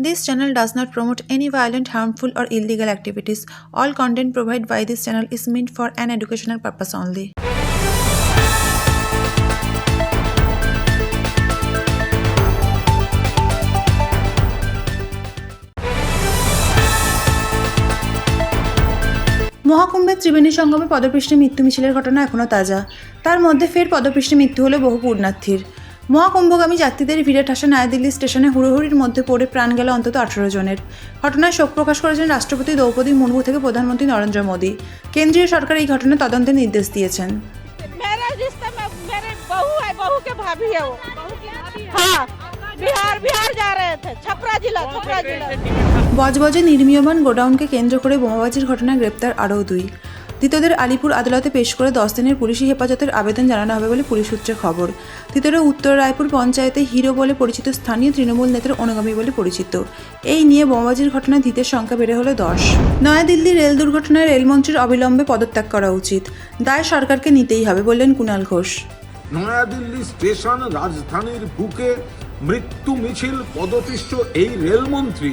This channel does not promote any violent, harmful, or illegal activities. All content provided by this channel is meant for an educational purpose only. মহাকুম্ভের Triveni সঙ্গমে পদপৃষ্ঠে মৃত্যু মিছিলের ঘটনা এখনও তাজা তার মধ্যে ফের পদপৃষ্ঠে মৃত্যু হলো বহু পূর্ণার্থীর মহাকুম্ভগামী যাত্রীদের ভিড়ে ঠাসা নয়াদিল্লি স্টেশনে হুড়োহুড়ির মধ্যে পড়ে প্রাণ গেল অন্তত আঠারো জনের। ঘটনায় শোক প্রকাশ করেছেন রাষ্ট্রপতি দ্রৌপদী মুর্মু থেকে প্রধানমন্ত্রী নরেন্দ্র মোদী। কেন্দ্রীয় সরকার এই ঘটনা তদন্তের নির্দেশ দিয়েছেন। বজবজে নির্মীয়মান গোডাউনকে কেন্দ্র করে বোমাবাজির ঘটনায় গ্রেপ্তার আরও দুই। ধৃতদের আলিপুর আদালতে পেশ করে দশ দিনের পুলিশি হেফাজতের আবেদন জানানো হবে বলে পুলিশ সূত্রে খবর। ধৃতরা উত্তর রায়পুর পঞ্চায়েতে হিরো বলে পরিচিত স্থানীয় তৃণমূল নেতার অনুগামী বলে পরিচিত। এই নিয়ে বোমাবাজির ঘটনায় ধৃতের সংখ্যা বেড়ে হলো দশ। নয়াদিল্লি রেল দুর্ঘটনায় রেলমন্ত্রীর অবিলম্বে পদত্যাগ করা উচিত। দায় সরকারকে নিতেই হবে বললেন কুণাল ঘোষ। নয়াদিল্লি স্টেশন রাজধানীর বুকে মৃত্যু মিছিল, পদপিষ্ট এই রেলমন্ত্রী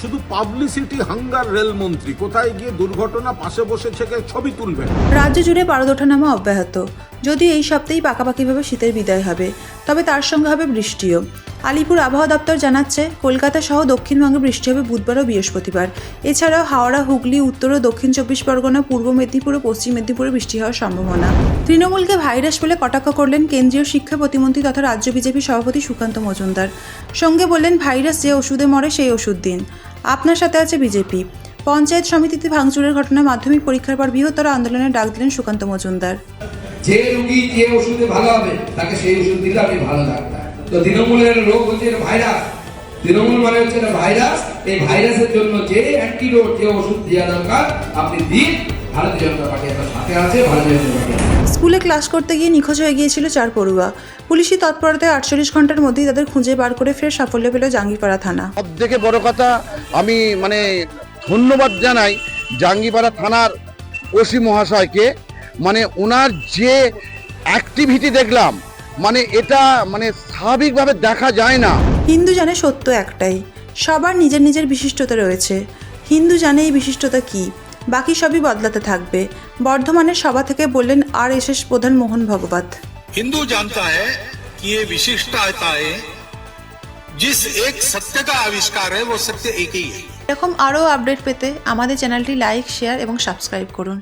শুধু পাবলিসিটি হাঙ্গার রেলমন্ত্রী। কোথায় গিয়ে দুর্ঘটনা পাশে বসে থেকে ছবি তুলবেন? রাজ্য জুড়ে ওঠানামা অব্যাহত। যদি এই সপ্তাহেই পাকাপাকিভাবে শীতের বিদায় হবে, তবে তার সঙ্গে হবে বৃষ্টিও। আলিপুর আবহাওয়া দপ্তর জানাচ্ছে, কলকাতা সহ দক্ষিণবঙ্গে বৃষ্টি হবে বুধবার ও বৃহস্পতিবার। এছাড়াও হাওড়া, হুগলি, উত্তর ও দক্ষিণ চব্বিশ পরগনা, পূর্ব মেদিনীপুর ও পশ্চিম মেদিনীপুরে বৃষ্টি হওয়ার সম্ভাবনা। তৃণমূলকে ভাইরাস বলে কটাক্ষ করলেন কেন্দ্রীয় শিক্ষা প্রতিমন্ত্রী তথা রাজ্য বিজেপি সভাপতি সুকান্ত মজুমদার। সঙ্গে বললেন, ভাইরাস যে ওষুধে মরে, সেই ওষুধ দিন। আপনার সাথে আছে বিজেপি। পঞ্চায়েত সমিতিতে ভাঙচুরের ঘটনায় মাধ্যমিক পরীক্ষার পর বৃহত্তর আন্দোলনের ডাক দিলেন সুকান্ত মজুমদার। যে রুগী যে ওষুধে ভালো হবে, তাকে সেই ওষুধ দিলে আপনি ভালো ডাক্তার। তো তৃণমূলের রোগ হচ্ছে ভাইরাস। তৃণমূল মানে হচ্ছে ভাইরাস। এই ভাইরাসের জন্য যে অ্যান্টিডোট যে ওষুধ দেওয়া দরকার, আপনি দিন। ভারতীয় জনতা পার্টি আপনার সাথে আছে, ভারতীয় জনতা পার্টি। স্কুলে ক্লাস করতে গিয়ে নিখোঁজ হয়ে গিয়েছিল চার পড়ুয়া। পুলিশি তৎপরতায় আটচল্লিশ ঘণ্টার মধ্যেই তাদের খুঁজে বার করে ফের সাফল্য পেল জাঙ্গিপাড়া থানা। সব থেকে বড় কথা আমি মানে ধন্যবাদ জানাই জাঙ্গিপাড়া থানার ওসি মহাশয়কে। মানে ওনার যে অ্যাক্টিভিটি দেখলাম মানে এটা মানে স্বাভাবিকভাবে দেখা যায় না। হিন্দু জানে সত্য একটাই সবার নিজের নিজের বিশিষ্টতা রয়েছে। হিন্দু জানে এই বিশিষ্টতা কি? বাকি সবই বদলাতে থাকবে বর্ধমানের সভা থেকে বললেন আর এস প্রধান মোহন ভগবত हिंदू जानता है कि ये विशिष्टताएं जिस एक सत्य का आविष्कार है वो सत्य एक ही है এরকম আরও আপডেট পেতে আমাদের চ্যানেলটি লাইক শেয়ার এবং সাবস্ক্রাইব করুন